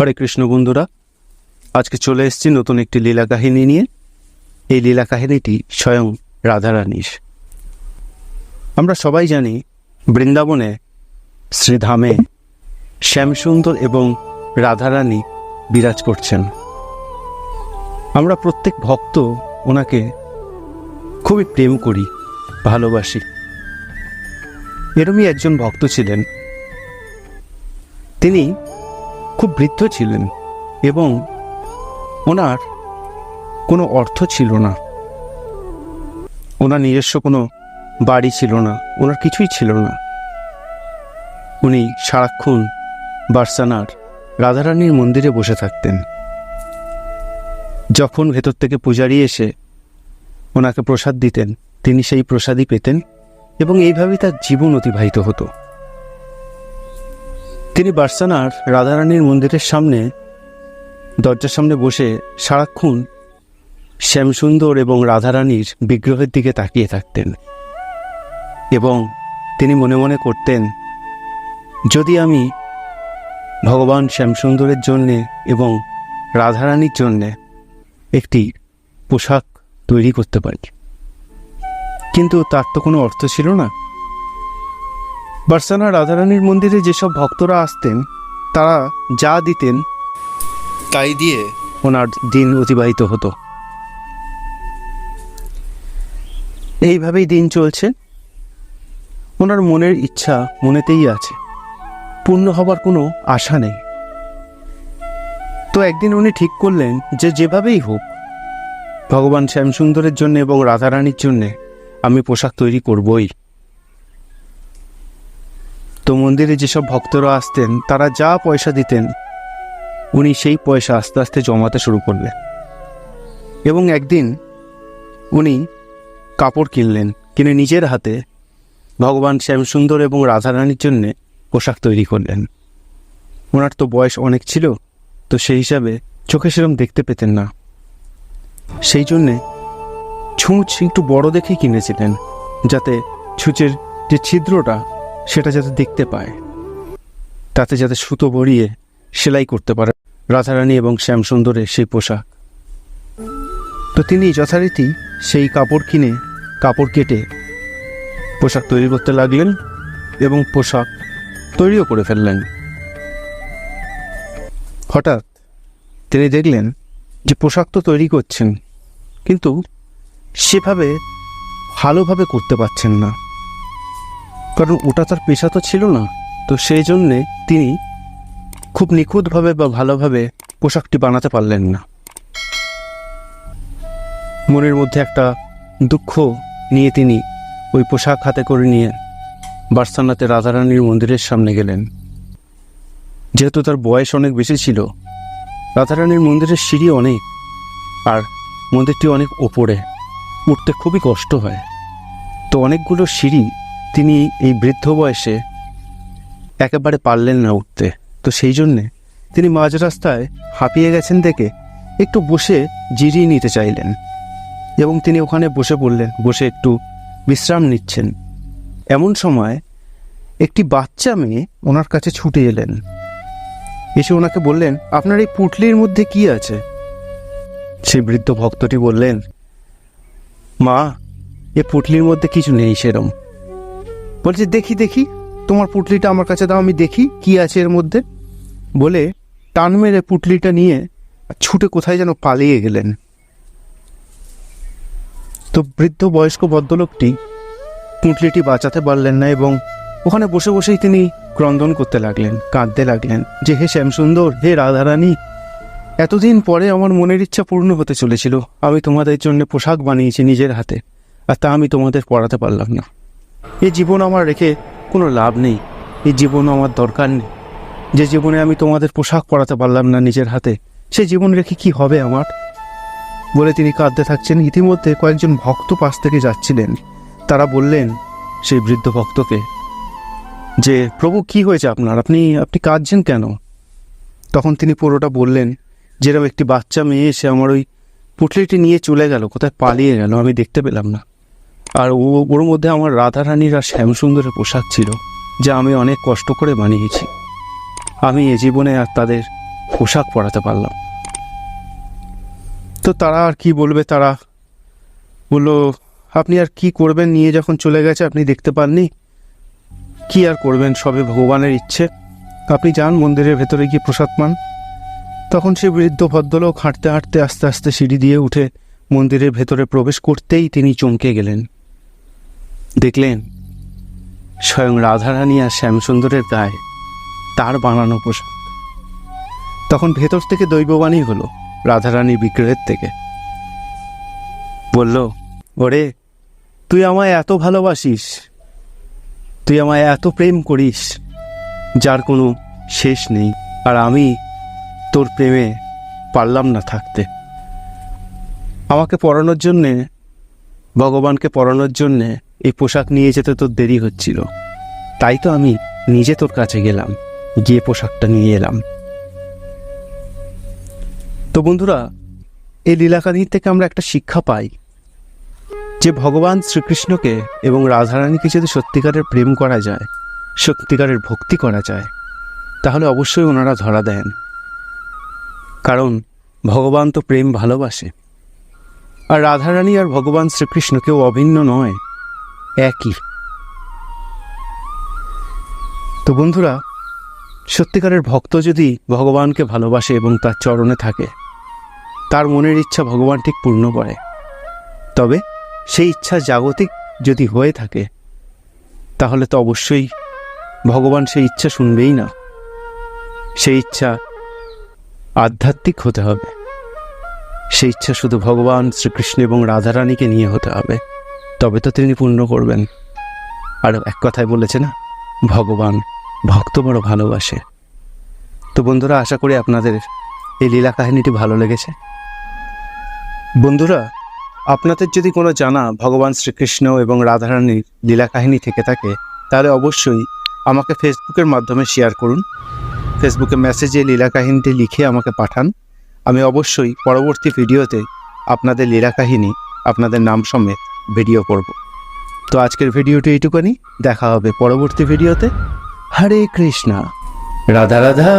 হরে কৃষ্ণ বন্ধুরা, আজকে চলে এসেছি নতুন একটি লীলা কাহিনী নিয়ে। এই লীলা কাহিনীটি স্বয়ং রাধারানীর। আমরা সবাই জানি বৃন্দাবনে শ্রীধামে শ্যামসুন্দর এবং রাধারানী বিরাজ করছেন। আমরা প্রত্যেক ভক্ত ওনাকে খুবই প্রেম করি, ভালোবাসি। এরমই একজন ভক্ত ছিলেন। তিনি খুব বৃদ্ধ ছিলেন এবং ওনার কোনো অর্থ ছিল না। ওনার নিজস্ব কোনো বাড়ি ছিল না, ওনার কিছুই ছিল না। উনি সারাক্ষণ বার্সানার রাধারানীর মন্দিরে বসে থাকতেন। যখন ভেতর থেকে পূজারি এসে ওনাকে প্রসাদ দিতেন, তিনি সেই প্রসাদই পেতেন এবং এইভাবেই তার জীবন অতিবাহিত হতো। তিনি বার্সানার রাধারানীর মন্দিরের সামনে, দরজার সামনে বসে সারাক্ষণ শ্যামসুন্দর এবং রাধারানীর বিগ্রহের দিকে তাকিয়ে থাকতেন এবং তিনি মনে মনে করতেন, যদি আমি ভগবান শ্যামসুন্দরের জন্যে এবং রাধারানীর জন্যে একটি পোশাক তৈরি করতে পারি। কিন্তু তার তো কোনো অর্থ ছিল না। বার্সানা রাধারানীর মন্দিরে যেসব ভক্তরা আসতেন তারা যা দিতেন তাই দিয়ে ওনার দিন অতিবাহিত হতো। এইভাবেই দিন চলছে। ওনার মনের ইচ্ছা মনেতেই আছে। পূর্ণ হবার কোনো আশা নেই। তো একদিন উনি ঠিক করলেন যে যেভাবেই হোক ভগবান শ্যামসুন্দরের জন্য এবং রাধারানীর জন্যে আমি পোশাক তৈরি করবই। তো মন্দিরে যেসব ভক্তরা আসতেন, তারা যা পয়সা দিতেন, উনি সেই পয়সা আস্তে আস্তে জমাতে শুরু করলেন। এবং একদিন উনি কাপড় কিনলেন, কিনে নিজের হাতে ভগবান শ্যামসুন্দর এবং রাধারানীর জন্য পোশাক তৈরি করলেন। ওনার তো বয়স অনেক ছিল, তো সেই হিসাবে চোখে সেরম দেখতে পেতেন না। সেই জন্যে ছুঁচ একটু বড় দেখেই কিনেছিলেন, যাতে ছুঁচের যে ছিদ্রটা সেটা যাতে দেখতে পায়। তাতে যাতে সুতো ভরিয়ে সেলাই করতে পারে রাধারানী এবং শ্যামসুন্দরের সেই পোশাক। তো তিনি যথারীতি সেই কাপড় কিনে কাপড় কেটে পোশাক তৈরি করতে লাগলেন এবং পোশাক তৈরিও করে ফেললেন। হঠাৎ তিনি দেখলেন যে পোশাক তো তৈরি করছেন, কিন্তু সেভাবে ভালোভাবে করতে পারছেন না। কারণ ওটা তার পেশা তো ছিল না। তো সেই জন্যে তিনি খুব নিখুঁতভাবে বা ভালোভাবে পোশাকটি বানাতে পারলেন না। মনের মধ্যে একটা দুঃখ নিয়ে তিনি ওই পোশাক হাতে করে নিয়ে বার্সানাতে রাধারানীর মন্দিরের সামনে গেলেন। যেহেতু তার বয়স অনেক বেশি ছিল, রাধারানীর মন্দিরের সিঁড়ি অনেক আর মন্দিরটি অনেক ওপরে। উঠতে খুবই কষ্ট হয়। তো অনেকগুলো সিঁড়ি তিনি এই বৃদ্ধ বয়সে একেবারে পারলেন না উঠতে। তো সেই জন্যে তিনি মাঝ রাস্তায় হাঁপিয়ে গেছেন দেখে একটু বসে জিরিয়ে নিতে চাইলেন এবং তিনি ওখানে বসে পড়লেন, বসে একটু বিশ্রাম নিচ্ছেন। এমন সময় একটি বাচ্চা মেয়ে ওনার কাছে ছুটে এলেন। এসে ওনাকে বললেন, আপনার এই পুটলির মধ্যে কি আছে? সেই বৃদ্ধ ভক্তটি বললেন, মা, এ পুটলির মধ্যে কিছু নেই সেরম। বলছে, দেখি দেখি, তোমার পুটলিটা আমার কাছে দাও, আমি দেখি কি আছে এর মধ্যে। বলে টান মেরে পুটলিটা নিয়ে ছুটে কোথায় যেন পালিয়ে গেলেন। তো বৃদ্ধ বয়স্ক ভদ্রলোকটি পুঁটলিটি বাঁচাতে পারলেন না এবং ওখানে বসে বসেই তিনি ক্রন্দন করতে লাগলেন, কাঁদতে লাগলেন যে, হে শ্যামসুন্দর, হে রাধারানী, এতদিন পরে আমার মনের ইচ্ছা পূর্ণ হতে চলেছিল। আমি তোমাদের জন্য পোশাক বানিয়েছি নিজের হাতে, আর তা আমি তোমাদের পড়াতে পারলাম না। এই জীবন আমার রেখে কোনো লাভ নেই। এই জীবন আমার দরকার নেই। যে জীবনে আমি তোমাদের পোশাক পরাতে পারলাম না নিজের হাতে, সে জীবন রেখে কি হবে আমার? বলে তিনি কাঁদতে থাকছেন। ইতিমধ্যে কয়েকজন ভক্ত পাশ থেকে যাচ্ছিলেন। তারা বললেন সেই বৃদ্ধ ভক্তকে, যে, প্রভু, কি হয়েছে আপনার? আপনি আপনি কাঁদছেন কেন? তখন তিনি পুরোটা বললেন, যেরকম একটি বাচ্চা মেয়ে এসে আমার ওই পুটলিটি নিয়ে চলে গেল, কোথায় পালিয়ে গেল, আমি দেখতে পেলাম না। আর ওর মধ্যে আমার রাধারানীর আর শ্যামসুন্দরের পোশাক ছিল, যা আমি অনেক কষ্ট করে বানিয়েছি। আমি এ জীবনে আর তাদের পোশাক পরাতে পারলাম। তো তারা আর কি বলবে তারা? বলল, আপনি আর কি করবেন নিয়ে যখন চলে গেছে আপনি দেখতে পাননি? কি আর করবেন? সবে ভগবানের ইচ্ছে। আপনি যান মন্দিরের ভেতরে গিয়ে প্রসাদ পান। তখন সে বৃদ্ধ ভদ্রলোক হাঁটতে হাঁটতে আস্তে আস্তে সিঁড়ি দিয়ে উঠে মন্দিরের ভেতরে প্রবেশ করতেই তিনি চমকে গেলেন। দেখলেন স্বয়ং রাধারানী আর শ্যামসুন্দরের গায়ে তার বানানো পোশাক। তখন ভেতর থেকে দৈববাণী হলো রাধারানী বিগ্রহের থেকে। বলল, ওরে, তুই আমায় এত ভালোবাসিস, তুই আমায় এত প্রেম করিস, যার কোনো শেষ নেই, আর আমি তোর প্রেমে পারলাম না থাকতে। আমাকে পড়ানোর জন্যে, ভগবানকে পড়ানোর জন্যে এই পোশাক নিয়ে যেতে তোর দেরি হচ্ছিল। তাই তো আমি নিজে তোর কাছে গেলাম, গিয়ে পোশাকটা নিয়ে এলাম। তো বন্ধুরা, এই লীলাকাহিনী থেকে আমরা একটা শিক্ষা পাই, যে ভগবান শ্রীকৃষ্ণকে এবং রাধারানীকে যদি সত্যিকারের প্রেম করা যায়, সত্যিকারের ভক্তি করা যায়, তাহলে অবশ্যই ওনারা ধরা দেন। কারণ ভগবান তো প্রেম ভালোবাসে, আর রাধারানী আর ভগবান শ্রীকৃষ্ণ কেউ অভিন্ন নয়। একই। তো বন্ধুরা, সত্যিকারের ভক্ত যদি ভগবানকে ভালোবাসে এবং তার চরণে থাকে, তার মনের ইচ্ছা ভগবান ঠিক পূর্ণ করে। তবে সেই ইচ্ছা জাগতিক যদি হয়ে থাকে, তাহলে তো অবশ্যই ভগবান সেই ইচ্ছা শুনবেই না। সেই ইচ্ছা আধ্যাত্মিক হতে হবে। সেই ইচ্ছা শুধু ভগবান শ্রীকৃষ্ণ এবং রাধারানীকে নিয়ে হতে হবে। তবে তো তিনি পূর্ণ করবেন। আর এক কথায় বলেছে না ভগবান ভক্ত বড় ভালোবাসে। তো বন্ধুরা, আশা করি আপনাদের এই লীলা কাহিনীটি ভালো লেগেছে। বন্ধুরা, আপনাদের যদি কোনো জানা ভগবান শ্রীকৃষ্ণ এবং রাধারানীর লীলা কাহিনী থেকে থাকে, তাহলে অবশ্যই আমাকে ফেসবুকের মাধ্যমে শেয়ার করুন। ফেসবুকে মেসেজে লীলা কাহিনীটি লিখে আমাকে পাঠান। আমি অবশ্যই পরবর্তী ভিডিওতে আপনাদের লীলা কাহিনী, আপনাদের নাম সমেত ভিডিও করব। তো আজকের ভিডিওটি এইটুকুনি। দেখা হবে পরবর্তী ভিডিওতে হরে কৃষ্ণা। রাধা রাধা।